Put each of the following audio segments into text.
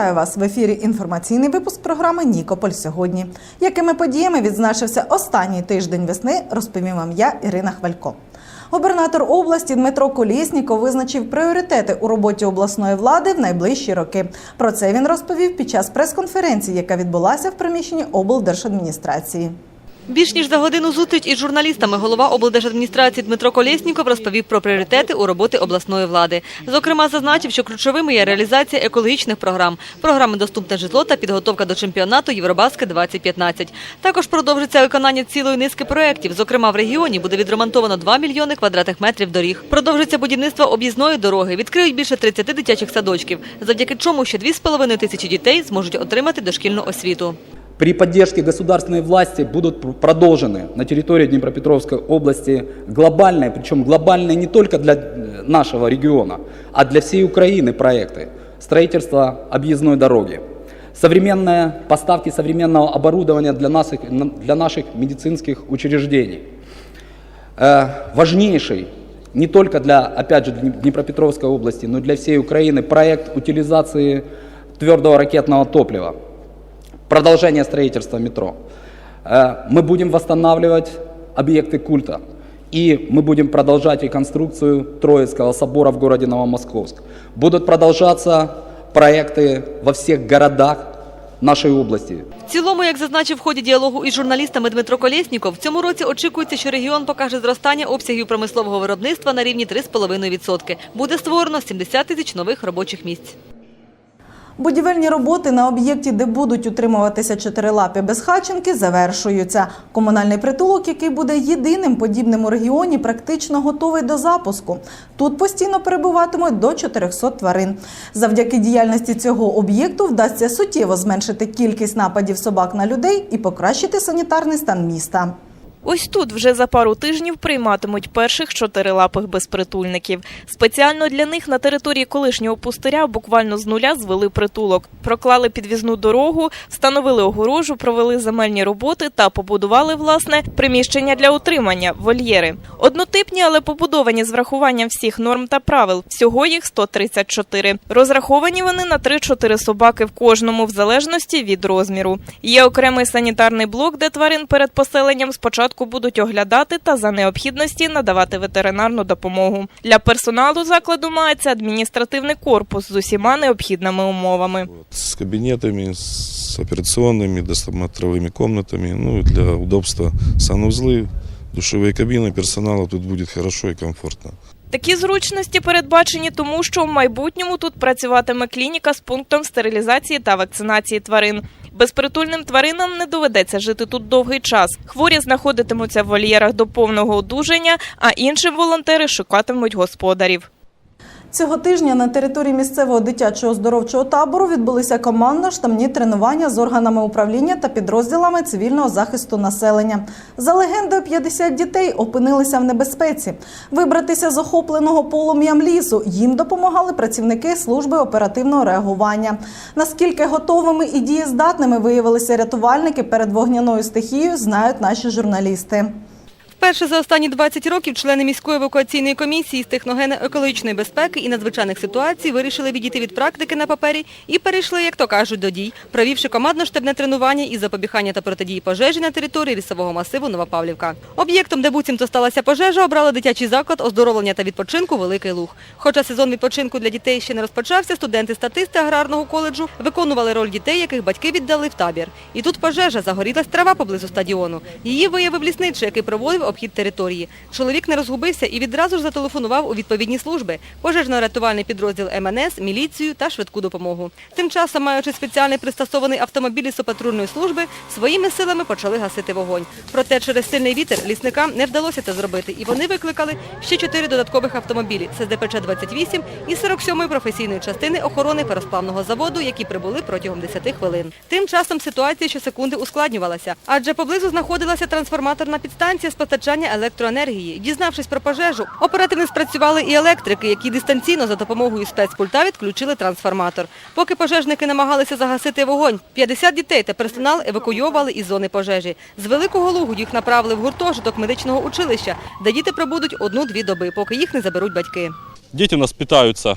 Вітаю вас в ефірі. Інформаційний випуск програми Нікополь сьогодні. Якими подіями відзначився останній тиждень весни, розповім вам я, Ірина Хвалько. Губернатор області Дмитро Колєсніков визначив пріоритети у роботі обласної влади в найближчі роки. Про це він розповів під час прес-конференції, яка відбулася в приміщенні облдержадміністрації. Більш ніж за годину зустріч із журналістами голова облдержадміністрації Дмитро Колєсніков розповів про пріоритети у роботи обласної влади. Зокрема, зазначив, що ключовими є реалізація екологічних програм, програми «Доступне житло» та підготовка до чемпіонату Євробаскет-2015. Також продовжиться виконання цілої низки проєктів. Зокрема, в регіоні буде відремонтовано 2 мільйони квадратних метрів доріг. Продовжиться будівництво об'їзної дороги, відкриють більше 30 дитячих садочків, завдяки чому ще 2,5 тисячі дітей зможуть отримати дошкільну освіту. При поддержке государственной власти будут пр- продолжены на территории Днепропетровской области глобальные, причем глобальные не только для э, нашего региона, а для всей Украины проекты строительства объездной дороги, современные поставки современного оборудования для наших, для наших медицинских учреждений. Э, важнейший не только для, опять же, Днеп- Днепропетровской области, но и для всей Украины проект утилизации твердого ракетного топлива продолжение строительства метро. Э, Мы будем восстанавливать объекты культа. И мы будем продолжать реконструкцию Троицкого собора в городе Новомосковск. Будут продолжаться проекты во всех городах нашей области. В цілому, як зазначив в ході діалогу із журналістами Дмитро Колєсніков, в цьому році очікується, що регіон покаже зростання обсягів промислового виробництва на рівні 3,5%. Буде створено 70 тисяч нових робочих місць. Будівельні роботи на об'єкті, де будуть утримуватися чотирилапі безхатченки, завершуються. Комунальний притулок, який буде єдиним подібним у регіоні, практично готовий до запуску. Тут постійно перебуватимуть до 400 тварин. Завдяки діяльності цього об'єкту вдасться суттєво зменшити кількість нападів собак на людей і покращити санітарний стан міста. Ось тут вже за пару тижнів прийматимуть перших чотирилапих безпритульників. Спеціально для них на території колишнього пустиря буквально з нуля звели притулок, проклали підвізну дорогу, встановили огорожу, провели земельні роботи та побудували власне приміщення для утримання вольєри. Однотипні, але побудовані з врахуванням всіх норм та правил. Всього їх 134. Розраховані вони на 3-4 собаки в кожному, в залежності від розміру. Є окремий санітарний блок, де тварин перед поселенням спочатку будуть оглядати та за необхідності надавати ветеринарну допомогу. Для персоналу закладу мається адміністративний корпус з усіма необхідними умовами. Вот, с кабинетами, с операционными, досмотровыми комнатами, ну и для удобства санузлы, душевые кабины персонала тут будет хорошо и комфортно. Такі зручності передбачені тому, що в майбутньому тут працюватиме клініка з пунктом стерилізації та вакцинації тварин. Безпритульним тваринам не доведеться жити тут довгий час. Хворі знаходитимуться в вольєрах до повного одужання, а іншим волонтери шукатимуть господарів. Цього тижня на території місцевого дитячого оздоровчого табору відбулися командно-штамні тренування з органами управління та підрозділами цивільного захисту населення. За легендою, 50 дітей опинилися в небезпеці. Вибратися з охопленого полум'ям лісу їм допомагали працівники служби оперативного реагування. Наскільки готовими і дієздатними виявилися рятувальники перед вогняною стихією, знають наші журналісти. Вперше за останні 20 років члени міської евакуаційної комісії з техногенно-екологічної безпеки і надзвичайних ситуацій вирішили відійти від практики на папері і перейшли, як то кажуть, до дій, провівши командно-штабне тренування із запобігання та протидії пожежі на території лісового масиву Новопавлівка. Об'єктом, де буцімто сталася пожежа, обрали дитячий заклад оздоровлення та відпочинку Великий Луг. Хоча сезон відпочинку для дітей ще не розпочався, студенти-статисти аграрного коледжу виконували роль дітей, яких батьки віддали в табір. І тут пожежа, загорілась трава поблизу стадіону. Її виявив лісничий, який проводив обхід території. Чоловік не розгубився і відразу ж зателефонував у відповідні служби – пожежно-рятувальний підрозділ МНС, міліцію та швидку допомогу. Тим часом, маючи спеціальний пристосований автомобіль лісопатрульної служби, своїми силами почали гасити вогонь. Проте через сильний вітер лісникам не вдалося це зробити, і вони викликали ще чотири додаткових автомобілі – це ДПЧ 28 і 47-ї професійної частини охорони феросплавного заводу, які прибули протягом 10 хвилин. Тим часом ситуація щосекунди ускладнювалася, адже поблизу знаходилася трансформаторна підстанція з постачання електроенергії. Дізнавшись про пожежу, оперативно спрацювали і електрики, які дистанційно за допомогою спецпульта відключили трансформатор. Поки пожежники намагалися загасити вогонь, 50 дітей та персонал евакуйовували із зони пожежі. З Великого Лугу їх направили в гуртожиток медичного училища, де діти пробудуть одну-дві доби, поки їх не заберуть батьки. Дети у нас питаются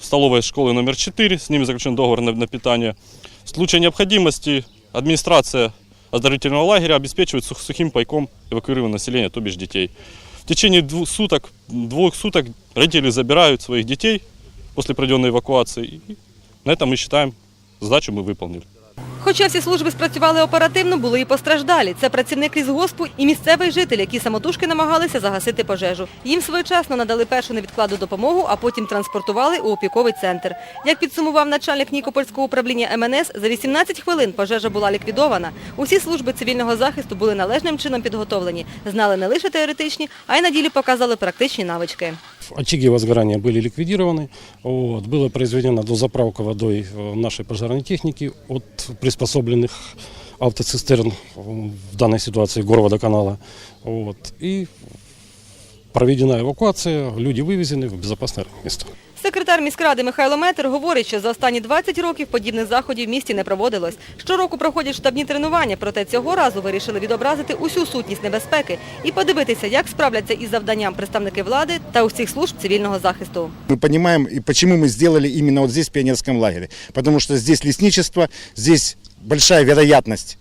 в столовой школы номер 4, с ними заключен договор на, на питание. В случае необходимости администрация оздоровительного лагеря обеспечивает сух- сухим пайком эвакуированное население, то бишь детей. В течение двух суток, двух суток родители забирают своих детей после проведенной эвакуации. И на этом мы считаем, задачу мы выполнили. Хоча всі служби спрацювали оперативно, були і постраждалі. Це працівник лісгоспу і місцевий житель, які самотужки намагалися загасити пожежу. Їм своєчасно надали першу невідкладну допомогу, а потім транспортували у опіковий центр. Як підсумував начальник Нікопольського управління МНС, за 18 хвилин пожежа була ліквідована. Усі служби цивільного захисту були належним чином підготовлені, знали не лише теоретичні, а й на ділі показали практичні навички. Очаги возгорания были ликвидированы. Вот, была произведена дозаправка водой э, нашей пожарной техники от приспособленных автоцистерн э, в данной ситуации горводоканала. Вот, и проведена эвакуация, люди вывезены в безопасное место. Секретар міськради Михайло Метер говорить, що за останні 20 років подібних заходів в місті не проводилось. Щороку проходять штабні тренування, проте цього разу вирішили відобразити усю сутність небезпеки і подивитися, як справляться із завданням представники влади та усіх служб цивільного захисту. Мы понимаем, и почему мы сделали именно вот здесь, в пионерском лагере. Потому что здесь лесничество, здесь большая вероятность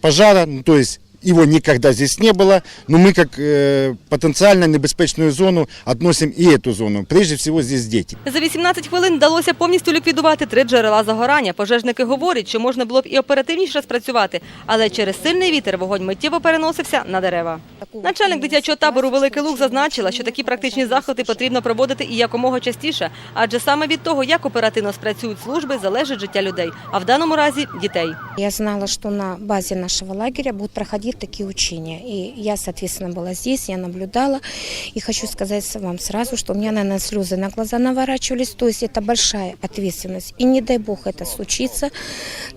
пожара, то есть его никогда здесь не было, но мы как э, потенциально небезпечную зону относим и эту зону. Прежде всего здесь дети. За 18 хвилин вдалося повністю ліквідувати три джерела загорання. Пожежники говорять, що можна було б і оперативніше спрацювати, але через сильний вітер вогонь миттєво переносився на дерева. Начальник дитячого табору Великий Луг зазначила, що такі практичні заходи потрібно проводити і якомога частіше, адже саме від того, як оперативно спрацюють служби, залежить життя людей, а в даному разі дітей. Я знала, что на базе нашего лагеря будут проходить такие учения. И я, соответственно, была здесь, я наблюдала. И хочу сказать вам сразу, что у меня, наверное, слезы на глаза наворачивались. То есть это большая ответственность. И не дай бог это случится,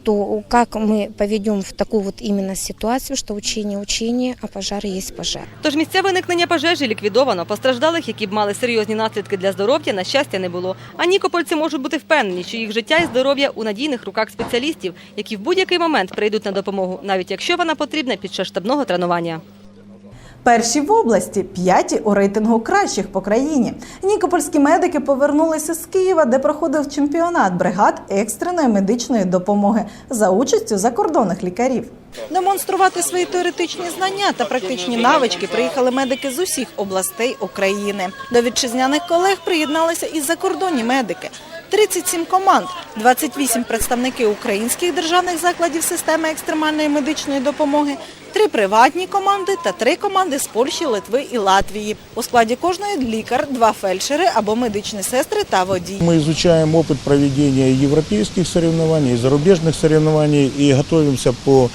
то как мы поведем в такую вот именно ситуацию, что учение учение, а пожар есть пожар. Тож місця виникнення пожежі ліквідовано. Постраждалих, які б мали серйозні наслідки для здоров'я, на щастя не було. А нікопольці можуть бути впевнені, що їх життя і здоров'я у надійних руках спеціалістів, які в будь-який момент прийдуть на допомогу, навіть якщо вона потрібна під час штабного тренування. Перші в області, п'яті у рейтингу кращих по країні. Нікопольські медики повернулися з Києва, де проходив чемпіонат бригад екстреної медичної допомоги за участю закордонних лікарів. Демонструвати свої теоретичні знання та практичні навички приїхали медики з усіх областей України. До вітчизняних колег приєдналися і закордонні медики. 37 команд, 28 представників українських державних закладів системи екстремальної медичної допомоги, три приватні команди та три команди з Польщі, Литви і Латвії. У складі кожної лікар, два фельдшери або медичні сестри та водій. Мы изучаем опыт проведения европейских соревнований, зарубежных соревнований и готовимся по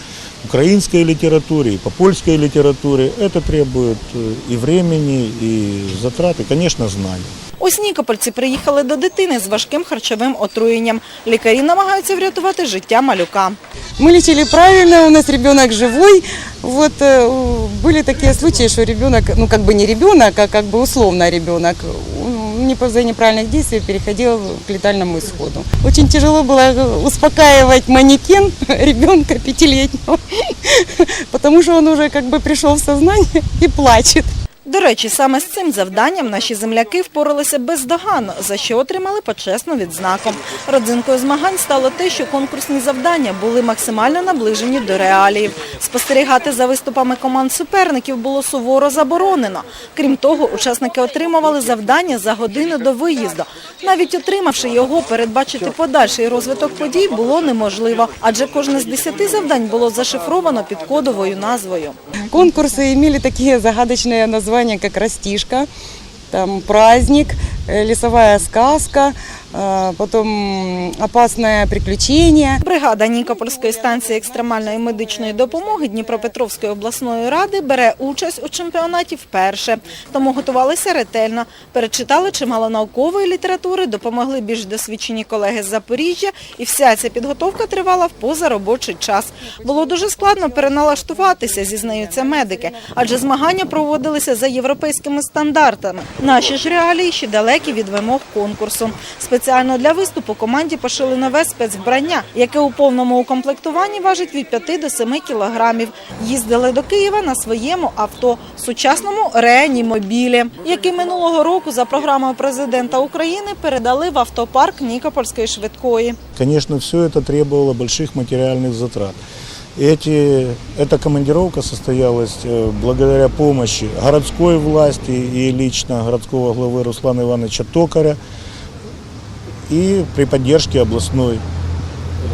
украинской литературе, и по польской литературе. Это требует э, и времени, и затрат, и, конечно, знаний. Ось нікопольці приїхали до дитини з важким харчовим отруєнням. Лікарі намагаються врятувати життя малюка. Мы лечили правильно, у нас ребенок живой. Вот э, у- были такие случаи, что ребенок, ну как бы не ребенок, а как бы условно ребенок, м, не из-за неправильных действий переходил к летальному исходу. Очень тяжело было э, успокаивать манекен ребенка пятилетнего, потому что он уже как бы пришел в сознание и плачет. До речі, саме з цим завданням наші земляки впоралися бездоганно, за що отримали почесну відзнаку. Родзинкою змагань стало те, що конкурсні завдання були максимально наближені до реаліїв. Спостерігати за виступами команд суперників було суворо заборонено. Крім того, учасники отримували завдання за годину до виїзду. Навіть отримавши його, передбачити подальший розвиток подій було неможливо, адже кожне з десяти завдань було зашифровано під кодовою назвою. Конкурсы имели такие загадочные названия, как «Растишка», там «Праздник», э, «Лесовая сказка», э, потом «Опасное приключение». Бригада Нікопольської станції екстремальної медичної допомоги Дніпропетровської обласної ради бере участь у чемпіонаті вперше, тому готувалися ретельно. Перечитали чимало наукової літератури, допомогли більш досвідчені колеги з Запоріжжя, і вся ця підготовка тривала в позаробочий час. Було дуже складно переналаштуватися, зізнаються медики, адже змагання проводилися за європейськими стандартами. Наші ж реалії ще далеко безпеки від вимог конкурсу. Спеціально для виступу команді пошили нове спецвбрання, яке у повному укомплектуванні важить від 5 до 7 кілограмів. Їздили до Києва на своєму авто сучасному реанімобілі, який минулого року за програмою президента України передали в автопарк Нікопольської швидкої. Конечно, все это требовало больших материальных затрат. Эти, эта командировка состоялась э, благодаря помощи городской власти и лично городского главы Руслана Ивановича Токаря и при поддержке областной,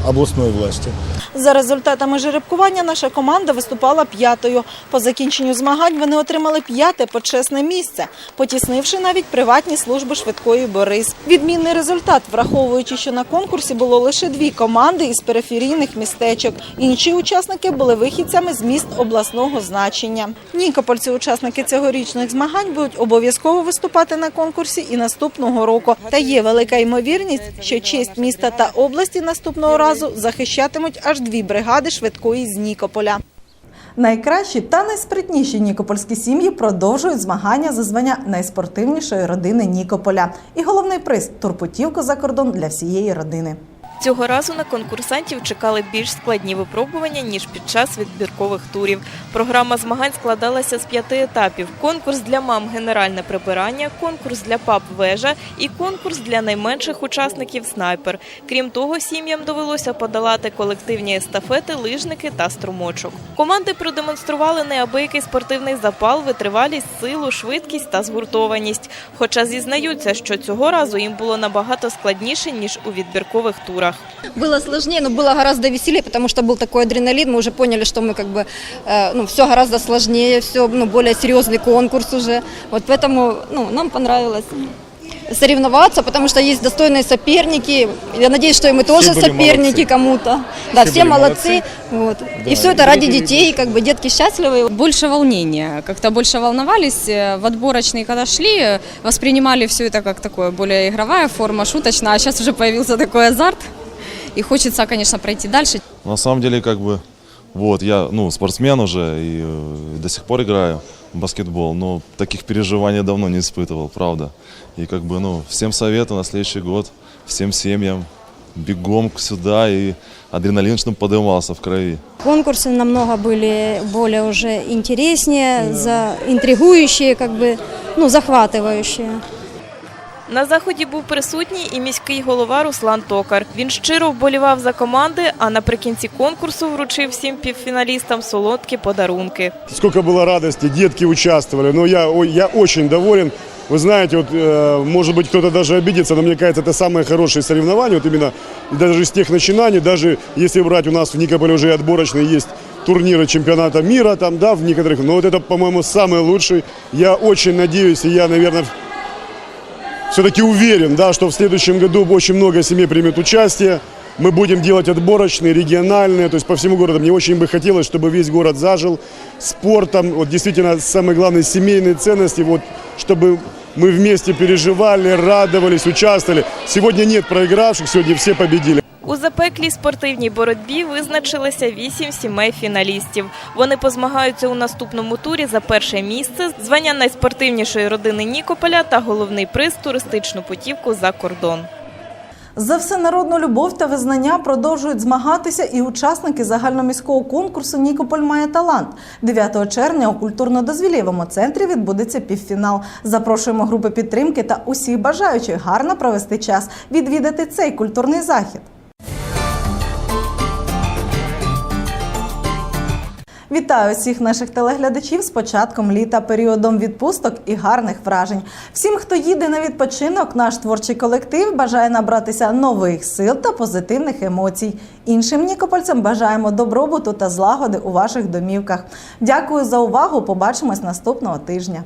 областной власти. За результатами жеребкування наша команда виступала п'ятою. По закінченню змагань вони отримали п'яте почесне місце, потіснивши навіть приватні служби швидкої Борис. Відмінний результат, враховуючи, що на конкурсі було лише дві команди із периферійних містечок. Інші учасники були вихідцями з міст обласного значення. Нікопольці, учасники цьогорічних змагань, будуть обов'язково виступати на конкурсі і наступного року. Та є велика ймовірність, що честь міста та області наступного разу захищатимуть аж дві бригади швидкої з Нікополя. Найкращі та найспритніші нікопольські сім'ї продовжують змагання за звання найспортивнішої родини Нікополя. І головний приз турпутівку за кордон для всієї родини. Цього разу на конкурсантів чекали більш складні випробування, ніж під час відбіркових турів. Програма змагань складалася з п'яти етапів: конкурс для мам генеральне прибирання, конкурс для пап вежа і конкурс для найменших учасників снайпер. Крім того, сім'ям довелося подолати колективні естафети, лижники та струмочок. Команди продемонстрували неабиякий спортивний запал, витривалість, силу, швидкість та згуртованість. Хоча зізнаються, що цього разу їм було набагато складніше ніж у відбіркових турах. Было сложнее, но было гораздо веселее, потому что был такой адреналин. Мы уже поняли, что мы как бы, э, ну, все гораздо сложнее, все, ну, более серьезный конкурс уже. Вот поэтому, ну, нам понравилось соревноваться, потому что есть достойные соперники. Я надеюсь, что и мы тоже были соперники молодцы. кому-то. Да, Все все, были молодцы. Вот. Да, и все это ради детей, как бы детки счастливы. Больше волнения, как-то больше волновались. Э, В отборочные, когда шли, э, воспринимали все это как такое более игровая форма, шуточная. А сейчас уже появился такой азарт. И хочется, конечно, пройти дальше. На самом деле, как бы, вот, я, ну, спортсмен уже и э, до сих пор играю в баскетбол, но таких переживаний давно не испытывал, правда. И как бы, ну, всем советую на следующий год, всем семьям бегом сюда, и адреналин чтобы поднимался в крови. Конкурсы намного были более уже интереснее, за, интригующие, как бы, ну, захватывающие. На заході був присутній і міський голова Руслан Токар. Він щиро вболівав за команди, а наприкінці конкурсу вручив всім півфіналістам солодкі подарунки. Сколько было радости, детки участвовали. Но я, ой, я очень доволен. Вы знаете, вот, э, может быть, кто-то даже обидится, но мне кажется, это самые хорошие соревнования. Вот именно даже с тех начинаний, даже если брать у нас в Никополе уже и отборочные есть турниры чемпионата мира, там, да, в некоторых, но вот это, по-моему, самый лучший. Я очень надеюсь, и я, наверное, все-таки уверен, да, что в следующем году очень много семей примет участие. Мы будем делать отборочные, региональные, то есть по всему городу. Мне очень бы хотелось, чтобы весь город зажил спортом. Вот действительно, самое главное, семейные ценности, вот, чтобы мы вместе переживали, радовались, участвовали. Сегодня нет проигравших, сегодня все победили. У запеклій спортивній боротьбі визначилися вісім сімей фіналістів. Вони позмагаються у наступному турі за перше місце, звання найспортивнішої родини Нікополя та головний приз туристичну путівку за кордон. За всенародну любов та визнання продовжують змагатися і учасники загальноміського конкурсу Нікополь має талант. 9 червня у культурно-дозвілєвому центрі відбудеться півфінал. Запрошуємо групи підтримки та усіх бажаючих гарно провести час, відвідати цей культурний захід. Вітаю всіх наших телеглядачів з початком літа, періодом відпусток і гарних вражень. Всім, хто їде на відпочинок, наш творчий колектив бажає набратися нових сил та позитивних емоцій. Іншим нікопольцям бажаємо добробуту та злагоди у ваших домівках. Дякую за увагу. Побачимось наступного тижня.